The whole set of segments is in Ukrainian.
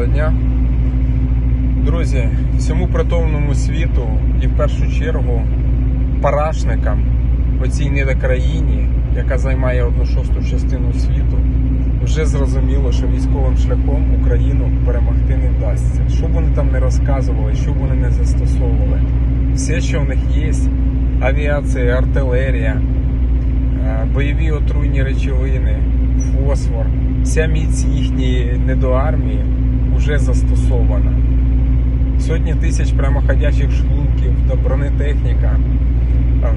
Доброго дня. Друзі, всьому притомному світу і в першу чергу парашникам у цій недокраїні, яка займає одну шосту частину світу, вже зрозуміло, що військовим шляхом Україну перемогти не вдасться. Що б вони там не розказували, що б вони не застосовували. Все, що в них є, авіація, артилерія, е, бойові отруйні речовини, фосфор, вся міць їхньої недоармії вже застосована. Сотні тисяч прямоходячих шлунків та бронетехніка.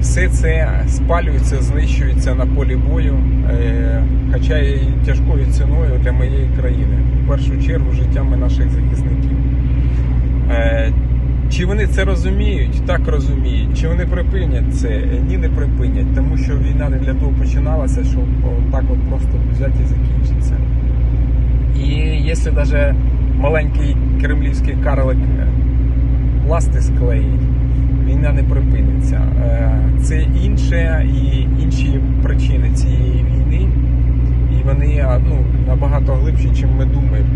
Все це спалюється, знищується на полі бою, е, хоча і тяжкою ціною для моєї країни. В першу чергу життями наших захисників. Е, Чи вони це розуміють? Так розуміють. Чи вони припинять це? Ні, не припинять, тому що війна не для того починалася, щоб так от просто взяти і закінчиться. І якщо навіть маленький кремлівський карлик е, ласти склеїть, війна не припиниться. Е, Це інше і інші причини цієї війни, і вони ну, набагато глибші, ніж ми думаємо.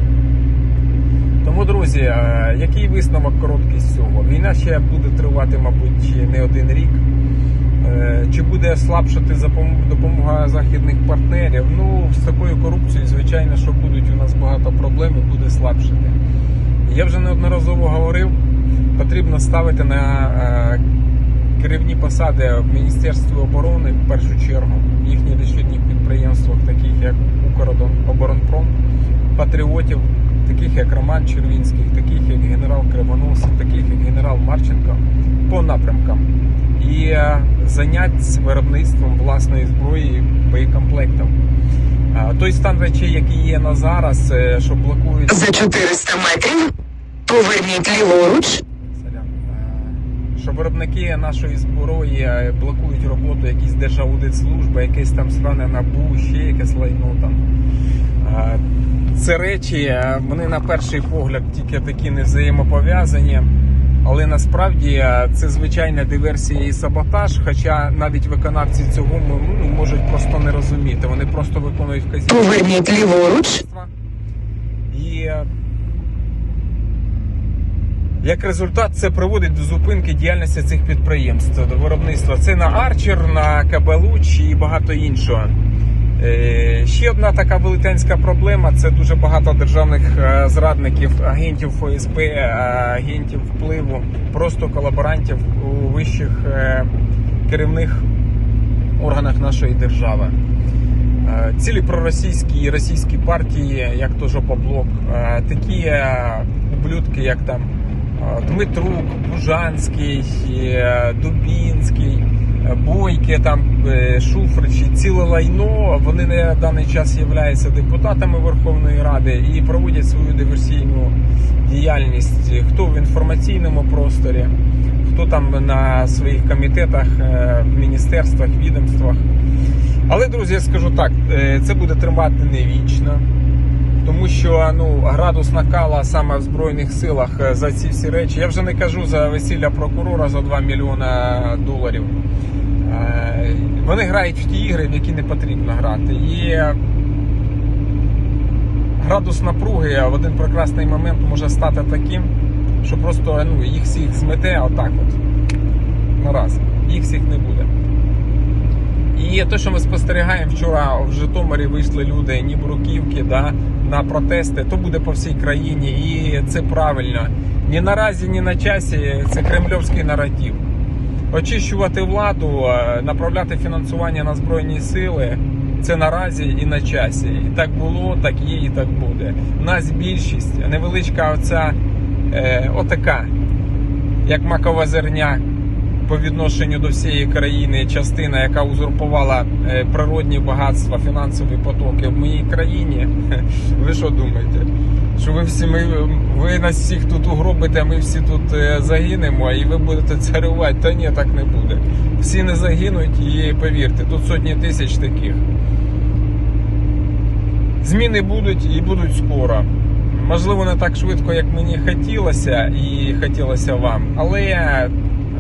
Тому, друзі, е, який висновок короткий з цього? Війна ще буде тривати, мабуть, не один рік. Чи буде слабшати допомога західних партнерів? Ну, з такою корупцією, звичайно, що будуть у нас багато проблем і буде слабшати. Я вже неодноразово говорив, потрібно ставити на е, керівні посади в Міністерстві оборони в першу чергу, їхніх дочірніх підприємствах, таких як Укроборонпром, патріотів, таких як Роман Червінський, таких як генерал Кривонос, таких як генерал Марченко по напрямкам. І е, занять виробництвом власної зброї боєкомплектів. Той стан речей, який є на зараз, е, що блокують За 400 метрів поверніть ліворуч. Е, що виробники нашої зброї е, блокують роботу, якісь держаудитслужби, якесь там сране набу, ще якесь лайно там. Це речі, е, вони на перший погляд тільки такі не взаємопов'язані. Але насправді е, це звичайна диверсія і саботаж, хоча навіть виконавці цього ну, можуть просто не розуміти. Вони просто виконують вказівки. Поверніть ліворуч. І е, як результат це приводить до зупинки діяльності цих підприємств до виробництва. Це на Арчер, на Кабелуч і багато іншого. Е, Ще одна така велетенська проблема це дуже багато державних е, зрадників, агентів ФСБ, е, агентів впливу, просто колаборантів у вищих керівних органах нашої держави. Цілі проросійські і російські партії, як то Жопоблок, такі ублюдки, як там Дмитрук, Бужанський, Дубінський, Бойке, там е, Шуфрич, і ціле лайно. Вони на даний час являються депутатами Верховної Ради і проводять свою диверсійну діяльність. Хто в інформаційному просторі, хто там на своїх комітетах, е, в міністерствах, відомствах. Але, друзі, я скажу так, е, це буде тримати не вічно, тому що ну, градус накала саме в Збройних силах за ці всі речі. Я вже не кажу за весілля прокурора за 2 мільйона доларів. Е, Вони грають в ті ігри, в які не потрібно грати. І градус напруги в один прекрасний момент може стати таким, що просто ну, їх всіх змете отак от. Ну раз, їх всіх не буде. І те, що ми спостерігаємо вчора в Житомирі вийшли люди, ні бруківки, да, на протести, то буде по всій країні, і це правильно. Ні наразі, ні на часі це кремльовський наратив. Очищувати владу, направляти фінансування на збройні сили. Це наразі і на часі. І так було, так є, і так буде. Нас більшість, невеличка оця е, отака, як макова зерня по відношенню до всієї країни частина, яка узурпувала е, природні багатства, фінансові потоки в моїй країні. Ви що думаєте? Що ви всі ми ви нас всіх тут угробите, а ми всі тут е, загинемо, і ви будете царювати? Та ні, так не буде. Всі не загинуть, і повірте, тут сотні тисяч таких. Зміни будуть і будуть скоро. Можливо, не так швидко, як мені хотілося, і хотілося вам, але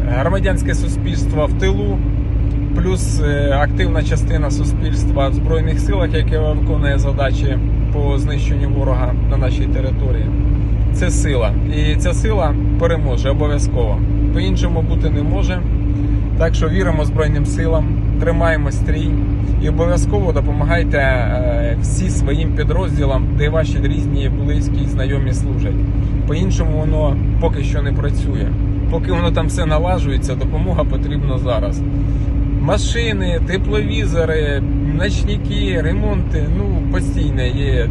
громадянське суспільство в тилу, плюс е, активна частина суспільства в Збройних силах, яке виконує задачі по по знищенню ворога на нашій території. Це сила. І ця сила переможе обов'язково. По-іншому бути не може. Так що віримо Збройним силам, тримаємо стрій і обов'язково допомагайте е, всі своїм підрозділам, де ваші різні близькі знайомі служать. По-іншому воно поки що не працює. Поки воно там все налажується, допомога потрібна зараз. Машини, тепловізори, ночники, ремонти ну постійно є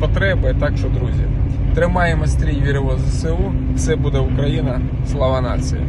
потреби. Так що, друзі, тримаємо стрій, віримо ЗСУ. Все буде Україна. Слава нації!